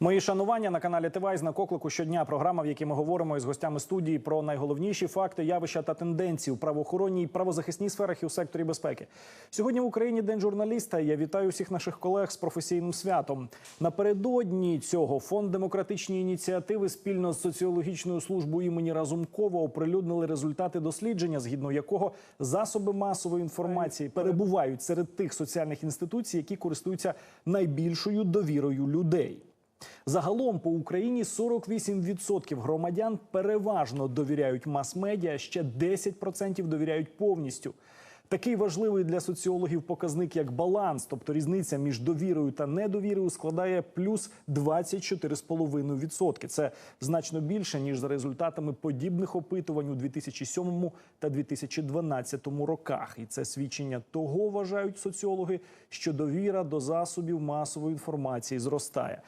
Мої шанування на каналі ТВАЙ на коклику щодня. Програма, в якій ми говоримо із гостями студії про найголовніші факти, явища та тенденції у правоохоронній і правозахисній сферах і у секторі безпеки. Сьогодні в Україні день журналіста. Я вітаю всіх наших колег з професійним святом. Напередодні цього фонд демократичні ініціативи спільно з соціологічною службою імені Разумкова оприлюднили результати дослідження, згідно якого засоби масової інформації перебувають серед тих соціальних інституцій, які користуються найбільшою довірою людей. Загалом по Україні 48% громадян переважно довіряють мас-медіа, ще 10% довіряють повністю. Такий важливий для соціологів показник як баланс, тобто різниця між довірою та недовірою, складає плюс 24,5%. Це значно більше ніж за результатами подібних опитувань у 2007 та 2012 роках. І це свідчення того, вважають соціологи, що довіра до засобів масової інформації зростає.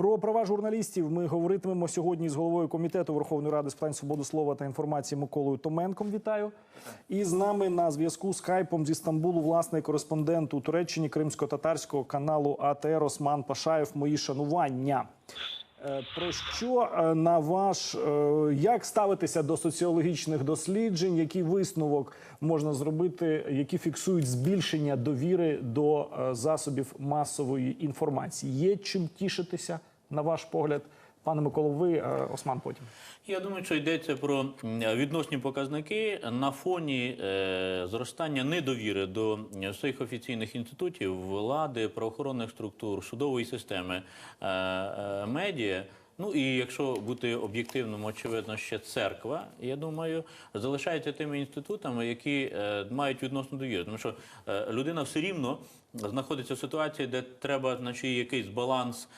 Про права журналістів ми говоритимемо сьогодні з головою комітету Верховної Ради з питань свободи слова та інформації Миколою Томенком. Вітаю. І з нами на зв'язку скайпом зі Стамбулу власний кореспондент у Туреччині кримсько-татарського каналу АТР Осман Пашаєв. Мої шанування. Е, Про що е, на ваш е, як ставитися до соціологічних досліджень? Який висновок можна зробити, які фіксують збільшення довіри до засобів масової інформації? Є чим тішитися, на ваш погляд, пане Миколо, ви е, Осман потім. Я думаю, що йдеться про відносні показники на фоні е, зростання недовіри до своїх офіційних інститутів, влади, правоохоронних структур, судової системи, е, медіа. Ну і якщо бути об'єктивним, очевидно, ще церква, я думаю, залишається тими інститутами, які е, мають відносну довіру. Тому що е, людина все рівно знаходиться в ситуації, де треба значить, якийсь баланс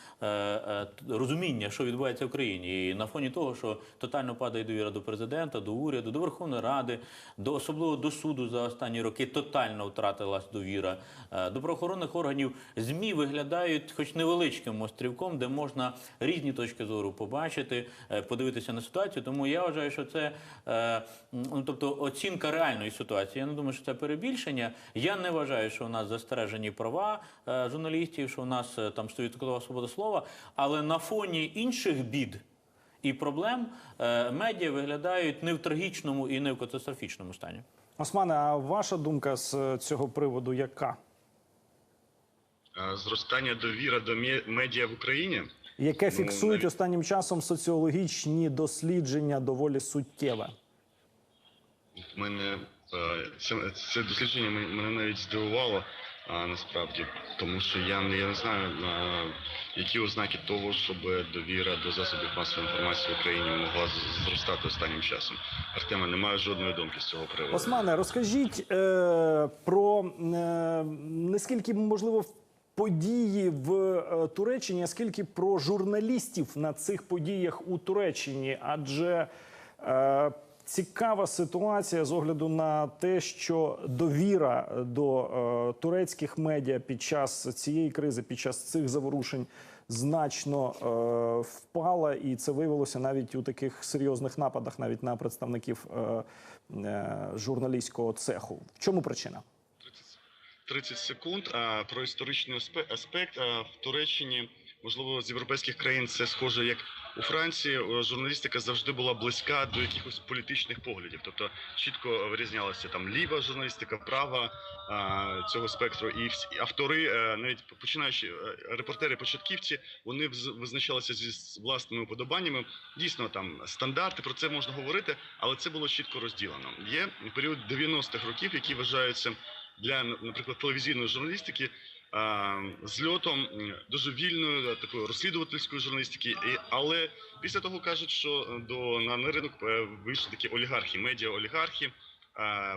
розуміння, що відбувається в країні. І на фоні того, що тотально падає довіра до президента, до уряду, до Верховної Ради, до особливо до суду за останні роки тотально втратилась довіра. Е, до правоохоронних органів змі виглядають, хоч невеличким острівком, де можна різні точки зору побачити, е, подивитися на ситуацію. Тому я вважаю, що це е, ну, тобто оцінка реальної ситуації. Я не думаю, що це перебільшення. Я не вважаю, що у нас застережені права е, журналістів, що у нас е, там стоїть свобода слова, але на фоні інших бід. І проблем е, медіа виглядають не в трагічному і не в катастрофічному стані. Османе, а ваша думка з е, цього приводу яка? Е, Зростання довіри до медіа в Україні. Яке Ну, фіксують навіть- останнім часом соціологічні дослідження доволі суттєве? Мене це, це дослідження мене навіть здивувало а, насправді, тому що я, я не знаю, а, які ознаки того, щоб довіра до засобів масової інформації в Україні могла зростати останнім часом. Артема, немає жодної думки з цього приводу. Османе, розкажіть е, про е, наскільки можливо події в е, Туреччині, а скільки про журналістів на цих подіях у Туреччині? Адже е, цікава ситуація з огляду на те, що довіра до е, турецьких медіа під час цієї кризи, під час цих заворушень. Значно е, впала, і це виявилося навіть у таких серйозних нападах, навіть на представників е, е, журналістського цеху. В чому причина? 30 секунд. А, про історичний аспе- аспект в Туреччині, можливо, з європейських країн це схоже як у Франції. Журналістика завжди була близька до якихось політичних поглядів, тобто чітко вирізнялася там ліва журналістика, права а, цього спектру. І всі автори, е, навіть починаючи е, репортери, початківці, вони визначалися зі власними уподобаннями. Дійсно, там стандарти про це можна говорити, але це було чітко розділено. Є період 90-х років, які вважаються для, наприклад, телевізійної журналістики зльотом дуже вільної такої розслідувательської журналістики. Але після того кажуть, що е, до на, ринок е, вийшли такі олігархи, медіа олігархи.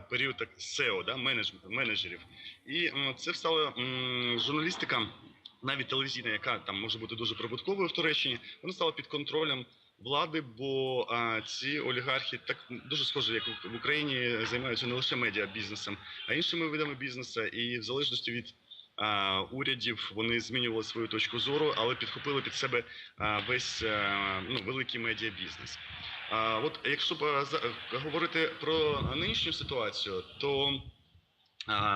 Період так SEO, да, менедж, менеджерів, і це стала журналістика, навіть телевізійна, яка там може бути дуже прибутковою в Туреччині, вона стала під контролем влади, бо а, ці олігархи так дуже схоже, як в- Україні займаються не лише медіабізнесом, а іншими видами бізнесу, і в залежності від урядів вони змінювали свою точку зору, але підхопили під себе весь ну, великий медіабізнес. От якщо говорити про нинішню ситуацію, то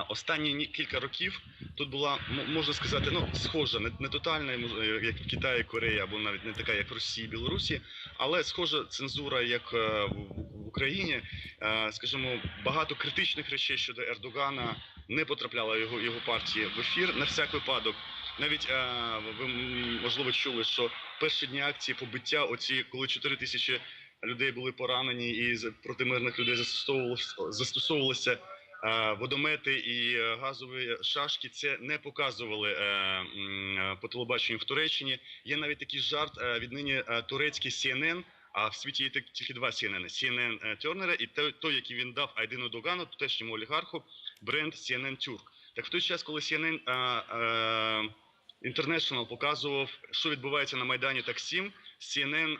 Останні кілька років тут була можна сказати, ну схожа, не, не тотальна, е, як в Китаї, Кореї, або навіть не така, як в Росії, Білорусі, але схожа цензура, як е, в, Україні. Е, Скажімо, багато критичних речей щодо Ердогана не потрапляла його його партії в ефір на всяк випадок. Навіть е, ви можливо чули, що перші дні акції побиття, оці коли 4 тисячі людей були поранені, і проти мирних людей застосовувалося застосовувалися е, водомети і е, газові шашки. Це не показували по телебаченню в Туреччині. Є навіть такий жарт віднині турецький CNN, а в світі є тільки- два CNN. CNN Тернера і той, той, який він дав Айдину Догану, тутешньому олігарху, бренд CNN Turk. Так в той час, коли CNN International показував, що відбувається на Майдані Таксім, CNN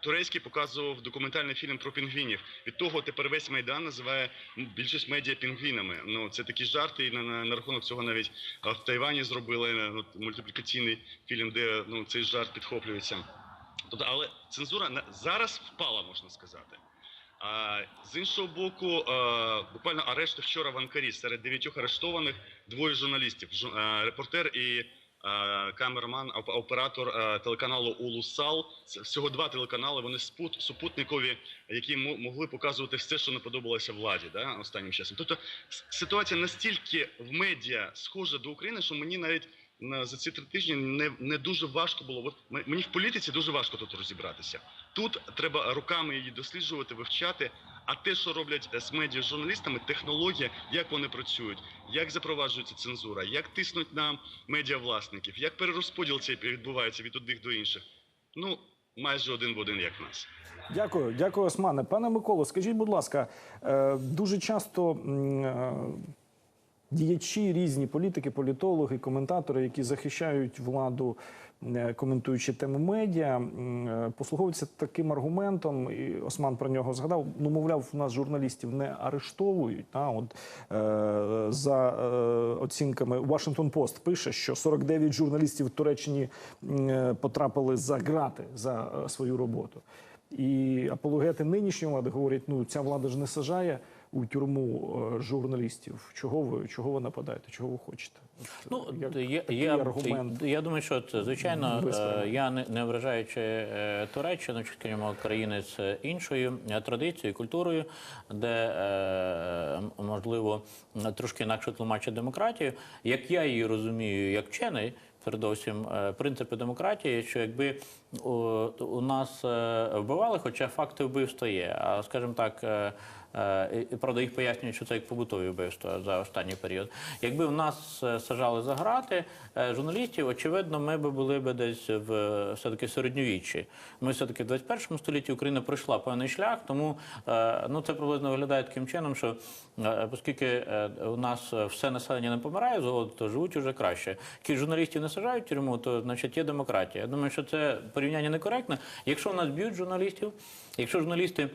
турецький показував документальний фільм про пінгвінів. Від того тепер весь Майдан називає більшість медіа пінгвінами. Ну це такі жарти, і на, на, на рахунок цього навіть в Тайвані зробили е, ну, мультиплікаційний фільм, де ну, цей жарт підхоплюється. Тобто, але цензура зараз впала, можна сказати. А з іншого боку, е, буквально арешти вчора в Анкарі серед дев'ятьох арештованих двоє журналістів: Жу- е, репортер і е, камераман, оп- оператор телеканалу Улусал. Всього два телеканали. Вони супутникові, які мо- могли показувати все, що не подобалося владі, да, останнім часом. Тобто ситуація настільки в медіа схожа до України, що мені навіть на за ці три тижні не, не дуже важко було. От мені в політиці дуже важко тут розібратися. Тут треба руками її досліджувати, вивчати. А те, що роблять е, з медіа журналістами, технологія, як вони працюють, як запроваджується цензура, як тиснуть на медіавласників, як перерозподіл цей відбувається від одних до інших. Ну майже один в один, як в нас. Дякую, дякую, Османе. Пане Миколо, скажіть, будь ласка, е, дуже часто е, діячі різні політики, політологи, коментатори, які захищають владу, е, коментуючи тему медіа, е, послуговуються таким аргументом. І Осман про нього згадав. Ну, мовляв, у нас журналістів не арештовують. Та от е, за е, оцінками Washington Post пише, що 49 журналістів в Туреччині е, потрапили за грати за свою роботу. І апологети нинішньої влади говорять: ну ця влада ж не сажає у тюрму е, журналістів. Чого ви чого ви нападаєте? Чого ви хочете? От, Ну, як є, такий аргумент. я думаю, що це звичайно. е, Я не, не вражаючи е, Туреччину, чи скажімо, країни з іншою традицією, культурою, де можливо трошки інакше тлумачить демократію. Як я її розумію, як вчений. Передовсім принципи демократії, що якби у, у нас вбивали, хоча факти вбивства є, а скажімо так, правда, їх пояснюють, що це як побутові вбивства за останній період. Якби в нас е, сажали за грати е, журналістів, очевидно, ми б були б десь в е, все-таки середньовіччі. Ми все-таки в 21 столітті Україна пройшла певний шлях, тому е, ну це приблизно виглядає таким чином, що е, оскільки е, у нас е, все населення не помирає то живуть уже краще. Кіль журналістів не сажають в тюрму, то значить є демократія. Я думаю, що це порівняння некоректне. Якщо в нас б'ють журналістів, якщо журналісти.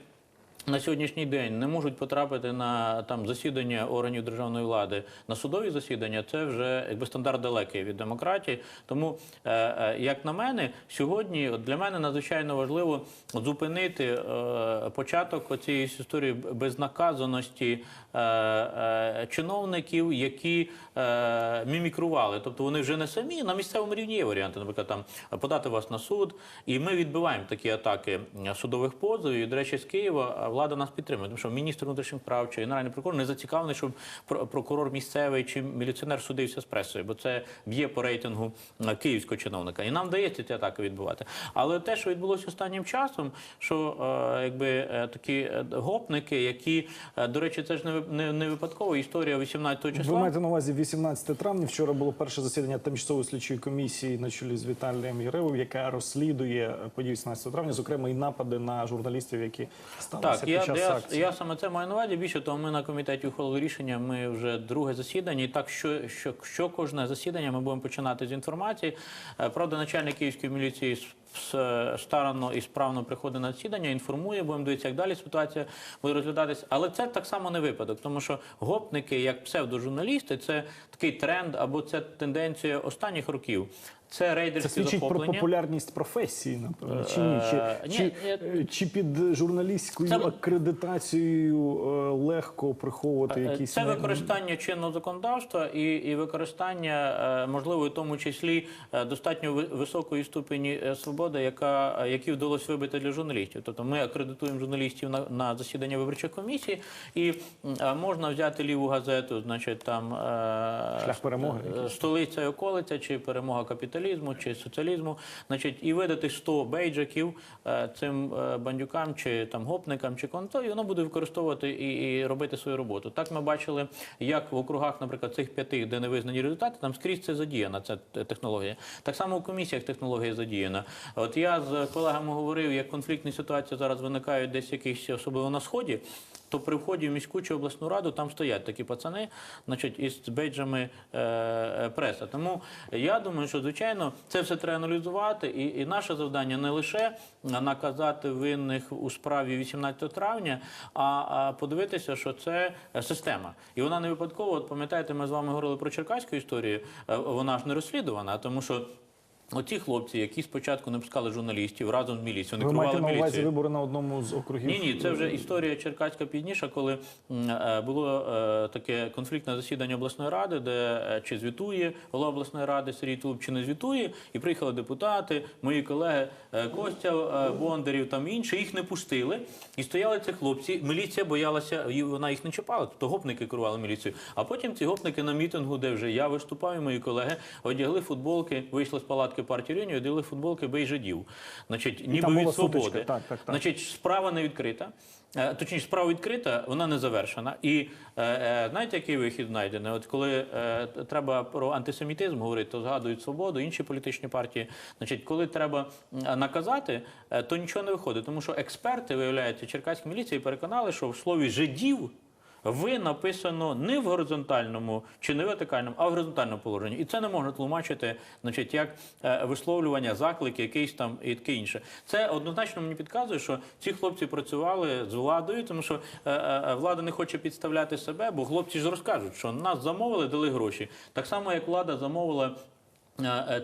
На сьогоднішній день не можуть потрапити на там засідання органів державної влади на судові засідання. Це вже якби стандарт далекий від демократії. Тому, е, е, як на мене, сьогодні от для мене надзвичайно важливо зупинити е, початок цієї історії безнаказаності е, е, чиновників, які е, мімікрували. Тобто вони вже не самі на місцевому рівні є варіанти, наприклад, там подати вас на суд, і ми відбиваємо такі атаки судових позовів. І, до речі, з Києва влада нас підтримує, тому що міністр внутрішніх прав чи генеральний прокурор не зацікавлений, щоб про- прокурор місцевий чи міліціонер судився з пресою, бо це б'є по рейтингу е, київського чиновника. І нам вдається ці атаки відбувати. Але те, що відбулося останнім часом, що е, якби е, такі гопники, які, до речі, це ж не, не, випадково історія 18 числа. Ви маєте на увазі 18 травня. Вчора було перше засідання тимчасової слідчої комісії на чолі з Віталієм Єревим, яка розслідує події 18 травня, зокрема і напади на журналістів, які сталися Так, під я, час я, акції. я саме це маю на увазі. Більше того, ми на комітеті ухвалили рішення. Ми вже друге засідання. І так, що, що, що кожне засідання ми будемо починати з інформації. Е, Правда, начальник київської міліції с- старанно і справно приходить на засідання, інформує, будемо дивитися, як далі ситуація буде розглядатися. Але це так само не випадок, тому що гопники, як псевдожурналісти, це такий тренд або це тенденція останніх років. Це Це рейдерські свідчить про популярність професії, напевно, чи ні? Чи, Е, ні, чи, чи під журналістською Це- акредитацією е, легко приховувати Е, якісь Це використання чинного законодавства і, і використання, можливо, в тому числі достатньо ви- високої ступені свободи, яка, які вдалося вибити для журналістів. Тобто ми акредитуємо журналістів на, на засідання виборчих комісій, і можна взяти ліву газету, значить там Шлях перемоги столиця і околиця, чи перемога капіталізму, чи соціалізму, значить, і видати 100 бейджиків е, цим е, бандюкам, чи там гопникам, чи конто, і воно буде використовувати і, і робити свою роботу. Так ми бачили, як в округах, наприклад, цих п'яти, де не визнані результати, там скрізь це задіяна ця технологія. Так само у комісіях технологія задіяна. От я з колегами говорив, як конфліктні ситуації зараз виникають десь якісь, особливо на сході. То при вході в міську чи обласну раду там стоять такі пацани, значить, із бейджами е, е, преса. Тому я думаю, що звичайно це все треба аналізувати, і, і наше завдання не лише наказати винних у справі 18 травня, а, а подивитися, що це система. І вона не випадково. От пам'ятаєте, ми з вами говорили про черкаську історію. е, Вона ж не розслідувана, тому що. Оці хлопці, які спочатку не пускали журналістів разом з міліцією, Ви не маєте на увазі міліцією. вибори на одному з округів? Ні, ні, це вже історія черкаська пізніша, коли е, було е, таке конфліктне засідання обласної ради, де е, чи звітує голова обласної ради Сергій Тулуб, чи не звітує, і приїхали депутати, мої колеги е, Костя е, Бондарів, там інші, їх не пустили. І стояли ці хлопці. Міліція боялася, і вона їх не чіпала. Тобто гопники керували міліцією. А потім ці гопники на мітингу, де вже я виступав, і мої колеги одягли футболки, вийшли з палатки партії регіонів, одягли футболки бей жидів. Значить, ніби від свободи. так, так, так. Значить, справа не відкрита. Е, Точніше, справа відкрита, вона не завершена. І е, е, знаєте, який вихід знайдений? От коли треба про антисемітизм говорити, то згадують свободу, інші політичні партії. Значить, коли треба наказати, то нічого не виходить. Тому що експерти, виявляється, черкаські міліції переконали, що в слові жидів. Ви написано не в горизонтальному чи не вертикальному, а в горизонтальному положенні. І це не можна тлумачити, значить, як е, висловлювання, заклики, якийсь там і таке інше. Це однозначно мені підказує, що ці хлопці працювали з владою, тому що е, е, влада не хоче підставляти себе, бо хлопці ж розкажуть, що нас замовили, дали гроші. Так само, як влада замовила.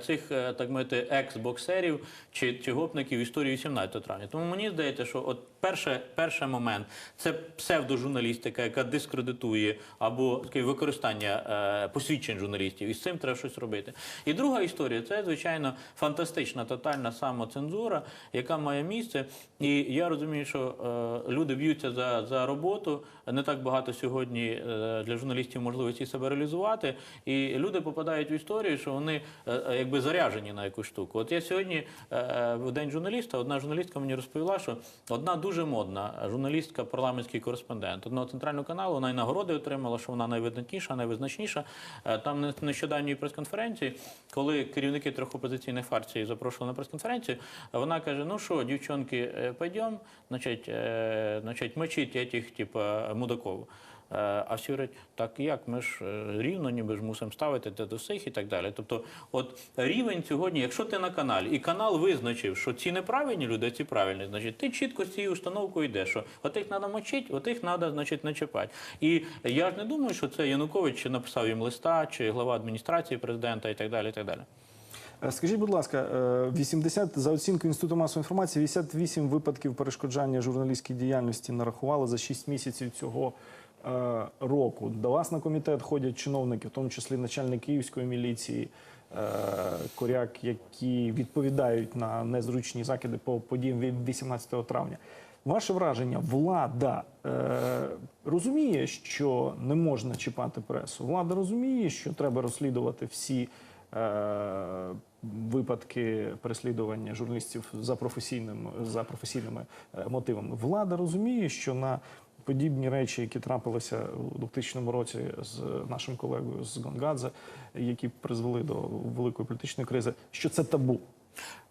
Цих так мовити екс-боксерів чи, чи гопників історії 18 травня. Тому мені здається, що от перше, перший момент це псевдожурналістика, яка дискредитує або використання е, посвідчень журналістів, і з цим треба щось робити. І друга історія це звичайно фантастична тотальна самоцензура, яка має місце. І я розумію, що е, люди б'ються за, за роботу. Не так багато сьогодні е, для журналістів можливості себе реалізувати. І люди попадають в історію, що вони е, е, якби заряжені на якусь штуку. От я сьогодні е, в день журналіста, одна журналістка мені розповіла, що одна дуже модна журналістка, парламентський кореспондент одного центрального каналу, вона й нагороди отримала, що вона найвидатніша, найвизначніша. Е, Там нещодавній прес-конференції, коли керівники трьох опозиційних фракцій запрошували на прес-конференцію, вона каже: ну що, дівчонки, пойдемо, пойдем, значить, е, значить, мочить этих, типа, мудаков. Е, А всі говорять, так як ми ж е, рівно, ніби ж мусимо ставити те до всіх і так далі. Тобто, от рівень сьогодні, якщо ти на каналі, і канал визначив, що ці неправильні люди, ці правильні, значить ти чітко з цією установкою йдеш, що отих треба мочити, отих треба, значить, не чіпати. І я ж не думаю, що це Янукович написав їм листа, чи глава адміністрації президента і так далі. І так далі. Е, Скажіть, будь ласка, е, 80, за оцінкою Інституту масової інформації, 88 випадків перешкоджання журналістській діяльності нарахували за 6 місяців цього е, року. До вас на комітет ходять чиновники, в тому числі начальник Київської міліції, е, коряк, які відповідають на незручні закиди по подіям від 18 травня. Ваше враження, влада е, розуміє, що не можна чіпати пресу. Влада розуміє, що треба розслідувати всі е, випадки переслідування журналістів за професійним за професійними е, мотивами. Влада розуміє, що на подібні речі, які трапилися у 2000 році з нашим колегою з Гонгадзе, які призвели до великої політичної кризи, що це табу.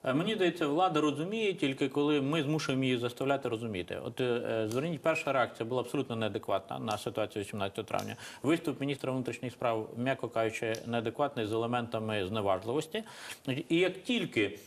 Е, Мені здається, влада розуміє тільки коли ми змушуємо її заставляти розуміти. От е, зверніть, перша реакція була абсолютно неадекватна на ситуацію 18 травня. Виступ міністра внутрішніх справ, м'яко кажучи, неадекватний з елементами зневажливості. І як тільки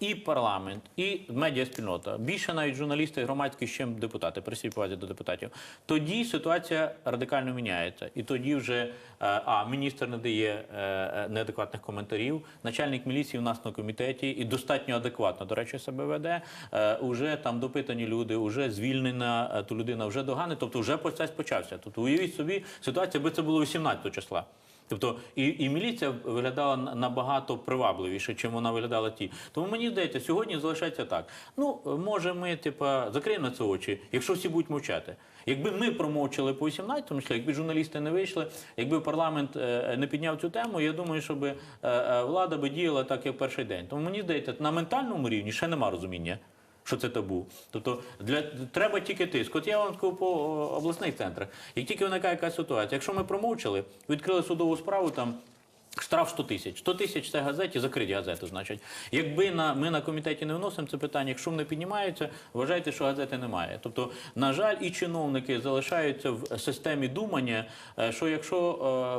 і парламент, і медіаспільнота, більше навіть журналісти громадські, ніж депутати, при всій повазі до депутатів, тоді ситуація радикально міняється. І тоді вже е, а міністр не дає е, е, неадекватних коментарів. Начальник міліції у нас на комітеті і достатньо адекватно, до речі, себе веде. Уже там допитані люди, уже звільнена ту людина, вже догани. Тобто, вже процес почався. Тобто, уявіть собі ситуація, якби це було 18 числа. Тобто і, і міліція виглядала набагато привабливіше, чим вона виглядала ті. Тому мені здається, сьогодні залишається так. Ну може, ми типа закриємо на це очі, якщо всі будуть мовчати. Якби ми промовчали по 18-му числі, якби журналісти не вийшли, якби парламент е, не підняв цю тему, я думаю, щоб е, е, влада би діяла так, як перший день. Тому мені здається, на ментальному рівні ще нема розуміння. Що це табу? Тобто для треба тільки тиск. От я вам скажу по обласних центрах. Як тільки виникає якась ситуація, якщо ми промовчали, відкрили судову справу там. Штраф 100 тисяч. 100 тисяч це газеті, закриті газети, значить. Якби на, ми на комітеті не виносимо це питання, якщо не піднімається, вважайте, що газети немає. Тобто, на жаль, і чиновники залишаються в системі думання, е, що якщо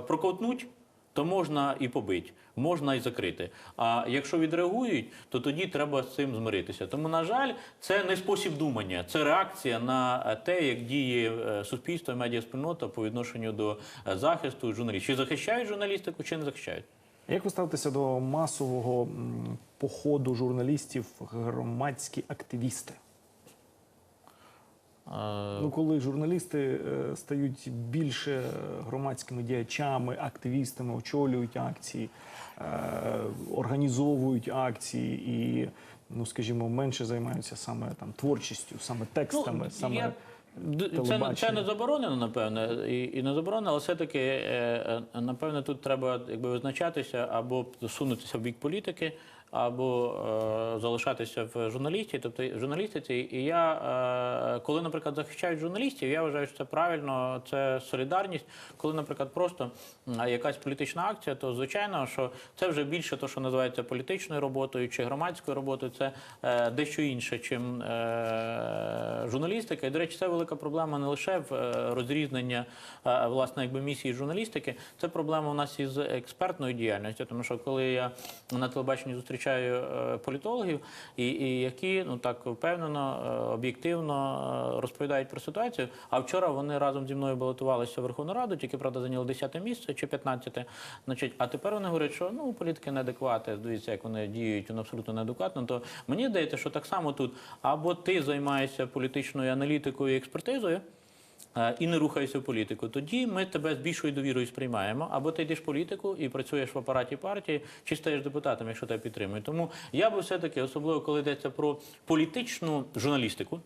е, проковтнуть, то можна і побити, можна і закрити. А якщо відреагують, то тоді треба з цим змиритися. Тому, на жаль, це не спосіб думання, це реакція на е, те, як діє е, суспільство медіаспільнота по відношенню до е, захисту журналістів. Чи захищають журналістику, чи не захищають. Як ви ставитеся до масового походу журналістів громадські активісти? Е, Ну, коли журналісти е, стають більше громадськими діячами, активістами, очолюють акції, е, організовують акції і, ну скажімо, менше займаються саме там творчістю, саме текстами, Ну, саме я- Це, не- це не заборонено, напевне, і, і не заборонено, але все-таки, е, е, напевне, тут треба якби визначатися або сунутися в бік політики, або е, залишатися в журналісті, тобто журналістиці. І я, е, коли, наприклад, захищають журналістів, я вважаю, що це правильно, це солідарність. Коли, наприклад, просто якась політична акція, то звичайно, що це вже більше те, що називається політичною роботою чи громадською роботою, це е, дещо інше, чим е, журналістика. І, до речі, це велика проблема не лише в е, розрізнення е, власне якби місії журналістики, це проблема у нас із експертною діяльністю. Тому що коли я на телебаченні зустрічаю е, політологів, і, і які ну так впевнено, е, об'єктивно е, розповідають про ситуацію. А вчора вони разом зі мною балотувалися в Верховну Раду, тільки правда зайняли 10 місце чи 15. Значить, а тепер вони говорять, що ну політики неадеквати. Дивіться, як вони діють, вони абсолютно неадекватно. То мені здається, що так само тут або ти займаєшся політичною аналітикою і експертизою. Е, І не рухаєшся в політику, тоді ми тебе з більшою довірою сприймаємо. Або ти йдеш в політику і працюєш в апараті партії, чи стаєш депутатом, якщо тебе підтримують. Тому я би все-таки, особливо коли йдеться про політичну журналістику,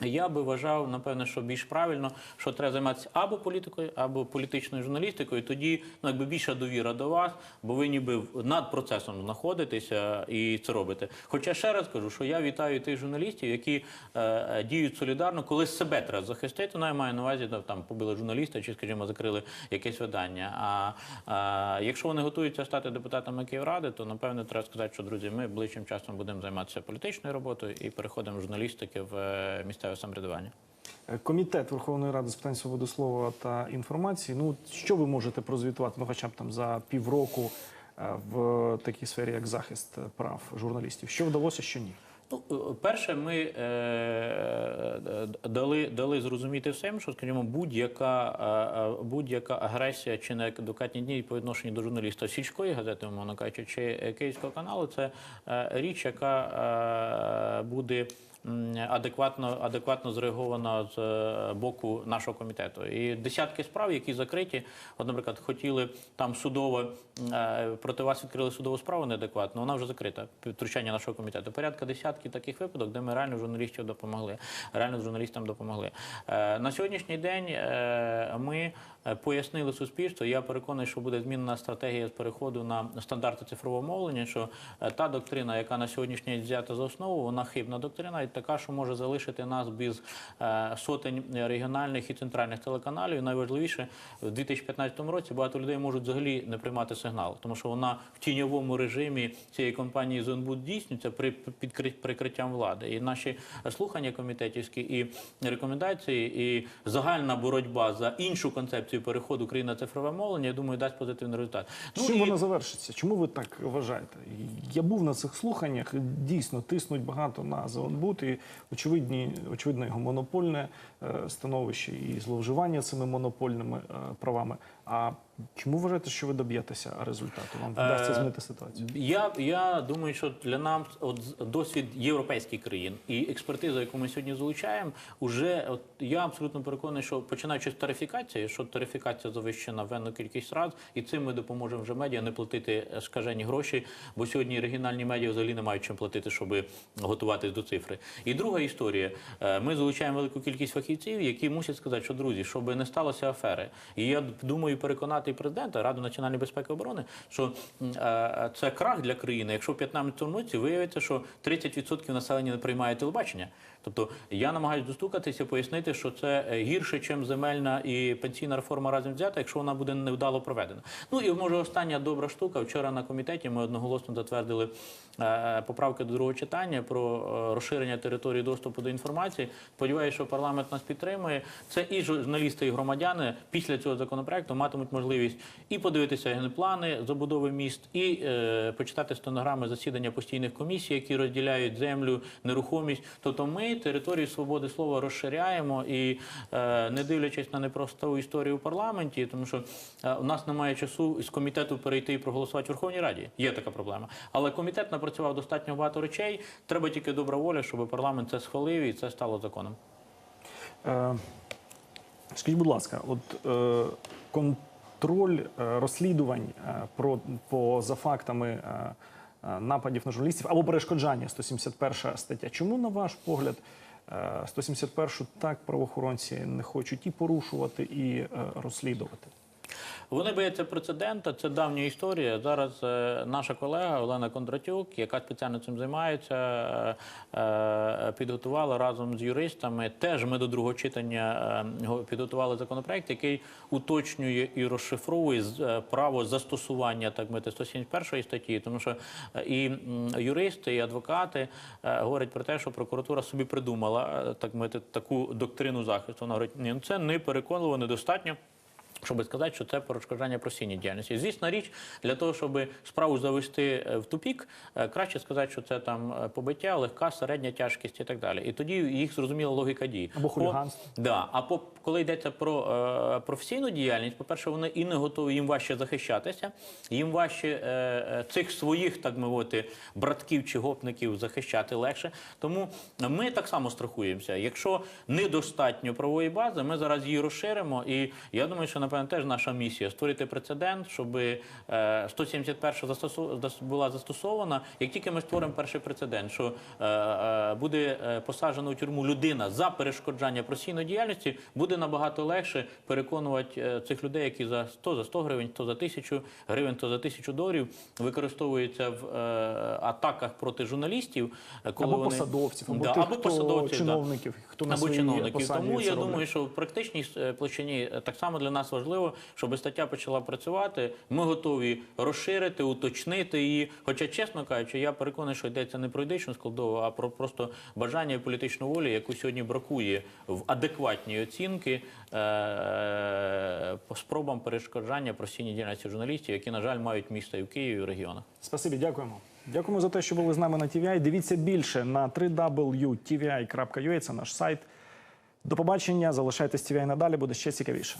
я би вважав, напевне, що більш правильно, що треба займатися або політикою, або політичною журналістикою. Тоді ну, якби більша довіра до вас, бо ви ніби над процесом знаходитеся і це робите. Хоча ще раз кажу, що я вітаю тих журналістів, які е, е, діють солідарно, коли себе треба захистити. Ну, я маю на увазі, там, побили журналіста чи, скажімо, закрили якесь видання. А, а якщо вони готуються стати депутатами Київради, то напевне треба сказати, що друзі, ми ближчим часом будемо займатися політичною роботою і переходимо журналістики в е, місцеве самоврядування. Е, Комітет Верховної Ради з питань свободи слова та інформації. Ну, що ви можете прозвітувати, ну хоча б там за півроку е, в такій сфері, як захист прав журналістів? Що вдалося, що ні? Ну, е, перше, ми е, дали, дали зрозуміти всім, що, скажімо, будь-яка будь-яка агресія чи неадекватні дії по відношенню до журналіста сільської газети, умовно кажучи, чи Київського каналу, це е, річ, яка е, буде адекватно, адекватно зреагована з е, боку нашого комітету. І десятки справ, які закриті, от, наприклад, хотіли там судово е, проти вас відкрили судову справу неадекватно, вона вже закрита. Втручання нашого комітету. Порядка десятки таких випадок, де ми реально журналістів допомогли, реально журналістам допомогли. Е, На сьогоднішній день ми пояснили суспільству. Я переконаний, що буде змінена стратегія з переходу на стандарти цифрового мовлення. Що е, та доктрина, яка на сьогоднішній день взята за основу, вона хибна доктрина, і така, що може залишити нас без е, сотень регіональних і центральних телеканалів. І найважливіше, в 2015 році багато людей можуть взагалі не приймати сигнал, тому що вона в тіньовому режимі цієї компанії «Зонбуд» дійснюється при підкри- прикриттям влади. І наші слухання комітетівські і рекомендації, і загальна боротьба за іншу концепцію переходу країни на цифрове мовлення, я думаю, дасть позитивний результат. Ну, Чим і- вона завершиться? Чому ви так вважаєте? Я був на цих слуханнях. Дійсно тиснуть багато на ЗОНБУД і очевидні, очевидно його монопольне е, становище і зловживання цими монопольними е, правами. А чому вважаєте, що ви доб'єтеся результату? Вам вдасться Е, змінити ситуацію? Я, я думаю, що для нас от досвід європейських країн і експертиза, яку ми сьогодні залучаємо, уже от я абсолютно переконаний, що починаючи з тарифікації, що тарифікація завищена в енну кількість раз, і цим ми допоможемо вже медіа не платити скажені гроші, бо сьогодні регіональні медіа взагалі не мають чим платити, щоб готуватись до цифри. І друга історія: Е, ми залучаємо велику кількість фахівців, які мусять сказати, що друзі, щоб не сталося афери. І я думаю, переконати і президента Раду національної безпеки і оборони, що е, це крах для країни, якщо в 15 році виявиться, що 30% населення не приймає телебачення. Тобто я намагаюся достукатися, пояснити, що це е, гірше, ніж земельна і пенсійна реформа разом взята, якщо вона буде невдало проведена. Ну і може остання добра штука. Вчора на комітеті ми одноголосно затвердили е, поправки до другого читання про е, розширення території доступу до інформації. Сподіваюся, що парламент нас підтримує. Це і журналісти, і громадяни після цього законопроекту матимуть можливість і подивитися генплани забудови міст, і е, почитати стенограми засідання постійних комісій, які розділяють землю, нерухомість. Тобто ми територію свободи слова розширяємо і е, не дивлячись на непросту історію в парламенті, тому що е, у нас немає часу з комітету перейти і проголосувати в Верховній Раді. Є така проблема. Але комітет напрацював достатньо багато речей. Треба тільки добра воля, щоб парламент це схвалив і це стало законом. Е, Скажіть, будь ласка, от контроль розслідувань про по за фактами нападів на журналістів або перешкоджання 171 стаття. Чому на ваш погляд? е, 171 так правоохоронці не хочуть і порушувати, і е, розслідувати. Вони бояться прецедента. Це давня історія. Зараз е, наша колега Олена Кондратюк, яка спеціально цим займається, е, е, підготувала разом з юристами. Теж ми до другого читання підготували законопроект, який уточнює і розшифровує право застосування так мити 171 статті, тому що і юристи, і адвокати говорять про те, що прокуратура собі придумала так мити таку доктрину захисту. Вона говорить, ні, ну це не переконливо, недостатньо. Щоб сказати, що це перешкоджання професійній діяльності. Звісна річ, для того, щоб справу завести е, в тупік, е, краще сказати, що це там е, побиття, легка, середня тяжкість і так далі. І тоді їх зрозуміла логіка дій. Або По- Да. А по коли йдеться про е, професійну діяльність, по-перше, вони і не готові, їм важче захищатися, їм важче е, цих своїх, так мовити, братків чи гопників захищати легше. Тому ми так само страхуємося. Якщо недостатньо правової бази, ми зараз її розширимо. І я думаю, що напевно теж наша місія створити прецедент, щоб е, 171 застосу- зас- була застосована. Як тільки ми створимо перший прецедент, що е, е, буде е, посаджена у тюрму людина за перешкоджання професійної діяльності, буде набагато легше переконувати е, цих людей, які за 100, за 100 гривень, то за 1000 гривень, то за 1000 доларів використовуються в е, атаках проти журналістів, е, коли Або вони посадовців, або Да, тих, або хто посадовців, да чиновників, хто на або чиновників. Тому я роблять. думаю, що в практичній е, площині е, так само для нас важливо, щоб стаття почала працювати. Ми готові розширити, уточнити її. Хоча, чесно кажучи, я переконаний, що йдеться не про ідичну складову, а про просто бажання і політичну волю, яку сьогодні бракує в адекватній оцінки е, по спробам перешкоджання професійній діяльності журналістів, які, на жаль, мають місце і в Києві, і в регіонах. Спасибі, дякуємо. Дякуємо за те, що були з нами на TVI. Дивіться більше на www.tvi.ua, це наш сайт. До побачення. Залишайтесь TVI надалі, буде ще цікавіше.